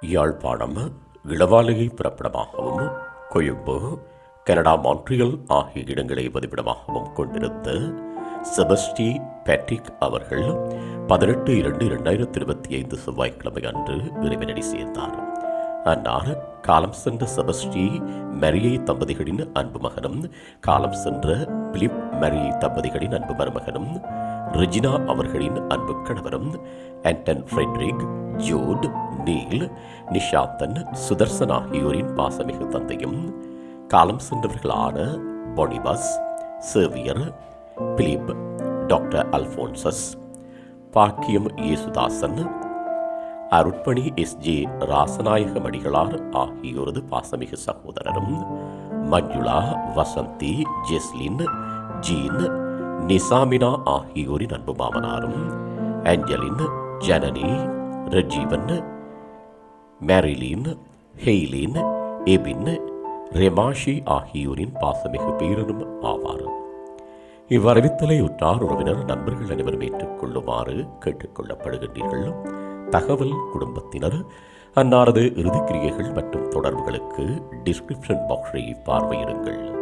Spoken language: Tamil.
யாழ்ப்பாணம் இளவாலையை பிறப்பிடமாகவும் கொழும்பு கனடா மான்ட்ரியல் ஆகிய இடங்களை பதிப்பிடமாகவும் கொண்டிருந்த செபஸ்டி பேட்ரிக் அவர்கள் பதினெட்டு இரண்டு இரண்டாயிரத்தி இருபத்தி ஐந்து செவ்வாய்க்கிழமை அன்று இறைவனடி சேர்ந்தார். அன்னார் காலம் சென்ற செபஸ்டி மரியை தம்பதிகளின் அன்பு மகனும் காலம் சென்ற பிலிப் மரியை தம்பதிகளின் அன்பு மருமகனும் ரெஜினா அவர்களின் அன்பு கணவரும் Anton Fredrick Jude Neil Nishanthan Sudarshan ஆகியோரின் பாசமிகு தந்தையும் காலம் சென்றவர்களான Boniface Xavier Philip doctor Alphonsus Bakkiyam Yesudasan அருட்பணி S J Rasanayaka மடிகளார் ஆகியோரது பாசமிகு சகோதரரும் மஞ்சுளா வசந்தி ஜெஸ்லின் ஜீன் நிசாமினா ஆகியோரின் அன்பு மாமனாரும் Angeline Janani Rajeevan Marilyn Haylin Ebin Remashi ஆகியோரின் பாசமிகு பேரனும் ஆவார். இவ்வரவித்தலை உற்றார் உறவினர் நண்பர்கள் அனைவரும் ஏற்றுக்கொள்ளுமாறு கேட்டுக்கொள்ளப்படுகின்றீர்கள் தகவல் குடும்பத்தினர் அன்னாரது இறுதிக்கிரியைகள் மற்றும் தொடர்புகளுக்கு டிஸ்கிரிப்ஷன் பாக்ஸை பார்வையிடுங்கள்.